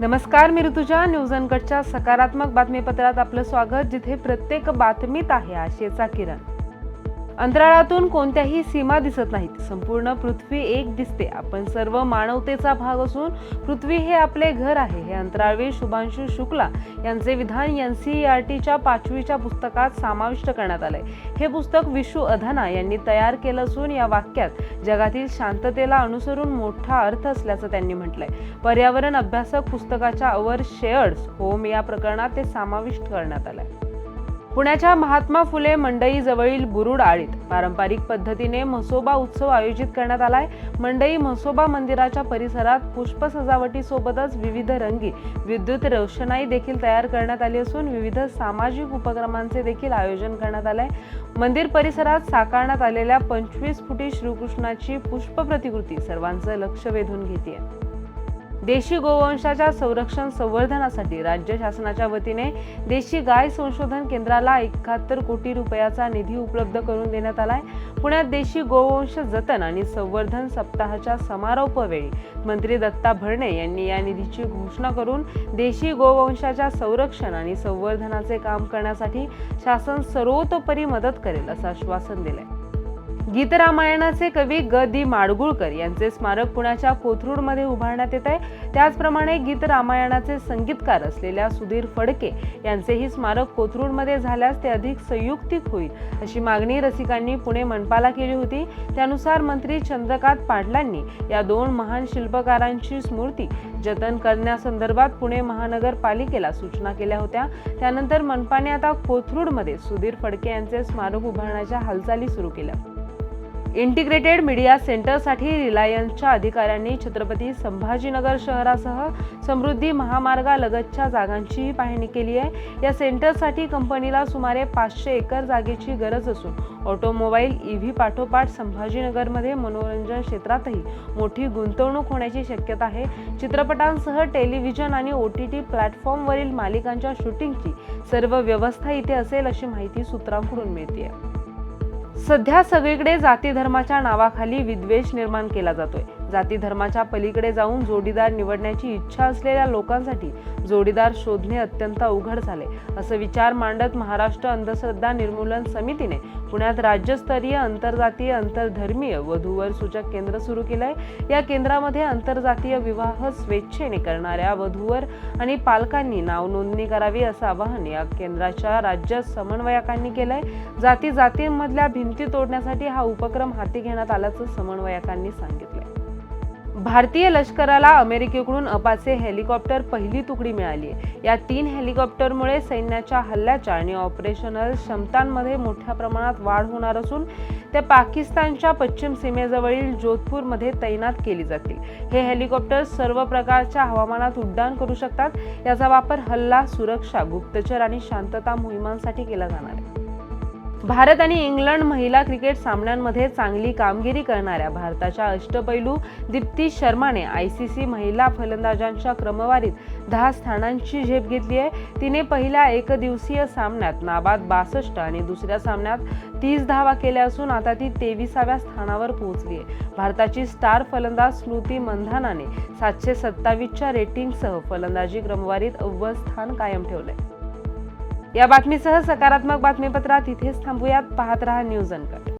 नमस्कार मी ऋतुजा. न्यूज अनकटच्या सकारात्मक बातमीपत्रात आपलं स्वागत जिथे प्रत्येक बातमीत आहे आशेचा किरण. अंतराळातून कोणत्याही सीमा दिसत नाहीत. संपूर्ण पृथ्वी एक दिसते. आपण सर्व मानवतेचा भाग असून पृथ्वी हे आपले घर आहे. हे अंतराळवीर शुभांशु शुक्ला यांचे विधान एन सी आर टीच्या पाचवीच्या पुस्तकात समाविष्ट करण्यात आलंय. हे पुस्तक विशू अधाना यांनी तयार केलं असून या वाक्यात जगातील शांततेला अनुसरून मोठा अर्थ असल्याचं त्यांनी म्हटलंय. पर्यावरण अभ्यासक पुस्तकाच्या अवर शेअर्स होम या प्रकरणात ते समाविष्ट करण्यात आलंय. पुण्याच्या महात्मा फुले मंडई जवळील बुरुड आळीत पारंपरिक पद्धतीने म्हसोबा उत्सव आयोजित करण्यात आलाय. मंडई म्हसोबा मंदिराच्या परिसरात पुष्प सजावटीसोबतच विविध रंगी विद्युत रोषणाई देखील तयार करण्यात आली असून विविध सामाजिक उपक्रमांचे देखील आयोजन करण्यात आलंय. मंदिर परिसरात साकारण्यात आलेल्या पंचवीस फुटी श्रीकृष्णाची पुष्प प्रतिकृती सर्वांचं लक्ष वेधून घेते देशी गोवंशाच्या संरक्षण संवर्धनासाठी राज्य शासनाच्या वतीने देशी गाय संशोधन केंद्राला एकाहत्तर कोटी रुपयाचा निधी उपलब्ध करून देण्यात आलाय. पुण्यात देशी गोवंश जतन आणि संवर्धन सप्ताहाच्या समारोपवेळी मंत्री दत्ता भरणे यांनी या निधीची घोषणा करून देशी गोवंशाच्या संरक्षण आणि संवर्धनाचे काम करण्यासाठी शासन सर्वतोपरी मदत करेल असं आश्वासन दिलंय. गीतरामायणाचे कवी ग. दि. माडगुळकर यांचे स्मारक पुण्याच्या कोथरूडमध्ये उभारण्यात येत आहे. त्याचप्रमाणे गीतरामायणाचे संगीतकार असलेल्या सुधीर फडके यांचेही स्मारक कोथरूडमध्ये झाल्यास ते अधिक संयुक्तिक होईल अशी मागणी रसिकांनी पुणे मनपाला केली होती. त्यानुसार मंत्री चंद्रकांत पाटलांनी या दोन महान शिल्पकारांची स्मृती जतन करण्यासंदर्भात पुणे महानगरपालिकेला सूचना केल्या होत्या. त्यानंतर मनपाने आता कोथरूडमध्ये सुधीर फडके यांचे स्मारक उभारण्याच्या हालचाली सुरू केल्या. इंटिग्रेटेड मीडिया सेंटरसाठी रिलायन्सच्या अधिकाऱ्यांनी छत्रपती संभाजीनगर शहरासह समृद्धी महामार्गालगतच्या जागांचीही पाहणी केली आहे. या सेंटरसाठी कंपनीला सुमारे पाचशे एकर जागेची गरज असून ऑटोमोबाईल ई व्ही पाठोपाठ संभाजीनगरमध्ये मनोरंजन क्षेत्रातही मोठी गुंतवणूक होण्याची शक्यता आहे. चित्रपटांसह टेलिव्हिजन आणि ओ टी टी प्लॅटफॉर्मवरील मालिकांच्या शूटिंगची सर्व व्यवस्था इथे असेल अशी माहिती सूत्रांकडून मिळते सध्या सगळीकडे जाती धर्माच्या नावाखाली विद्वेष निर्माण केला जातोय. जाती धर्माच्या पलीकडे जाऊन जोडीदार निवडण्याची इच्छा असलेल्या लोकांसाठी जोडीदार शोधणे अत्यंत अवघड झाले. असं विचार मांडत महाराष्ट्र अंधश्रद्धा निर्मूलन समितीने पुण्यात राज्यस्तरीय आंतरजातीय आंतरधर्मीय वधूवर सूचक केंद्र सुरू केलंय. या केंद्रामध्ये आंतरजातीय विवाह स्वेच्छेने करणाऱ्या वधूवर आणि पालकांनी नाव नोंदणी करावी असं आवाहन या केंद्राच्या राज्य समन्वयकांनी केलंय. जाती जातींमधल्या भिंती तोडण्यासाठी हा उपक्रम हाती घेण्यात आल्याचं समन्वयकांनी सांगितलंय. भारतीय लष्कराला अमेरिकेकडून अपाचे हेलिकॉप्टर पहिली तुकडी मिळाली आहे. या तीन हेलिकॉप्टरमुळे सैन्याच्या हल्ल्याच्या आणि ऑपरेशनल क्षमतांमध्ये मोठ्या प्रमाणात वाढ होणार असून ते पाकिस्तानच्या पश्चिम सीमेजवळील जोधपूरमध्ये तैनात केली जातील. हे हेलिकॉप्टर सर्व प्रकारच्या हवामानात उड्डाण करू शकतात. याचा वापर हल्ला सुरक्षा गुप्तचर आणि शांतता मोहिमांसाठी केला जाणार आहे. भारत आणि इंग्लंड महिला क्रिकेट सामन्यांमध्ये चांगली कामगिरी करणाऱ्या भारताच्या अष्टपैलू दीप्ती शर्माने आय सी सी महिला फलंदाजांच्या क्रमवारीत दहा स्थानांची झेप घेतली आहे. तिने पहिल्या एकदिवसीय सामन्यात नाबाद बासष्ट आणि दुसऱ्या सामन्यात तीस धावा केल्या असून आता ती तेविसाव्या स्थानावर पोहोचली आहे. भारताची स्टार फलंदाज स्मृती मंधानाने सातशे सत्तावीसच्या रेटिंगसह फलंदाजी क्रमवारीत अव्वल स्थान कायम ठेवलंय. या बातमीसह सकारात्मक बातमीपत्रात इथेच थांबूयात. पाहत रहा न्यूज अनकट.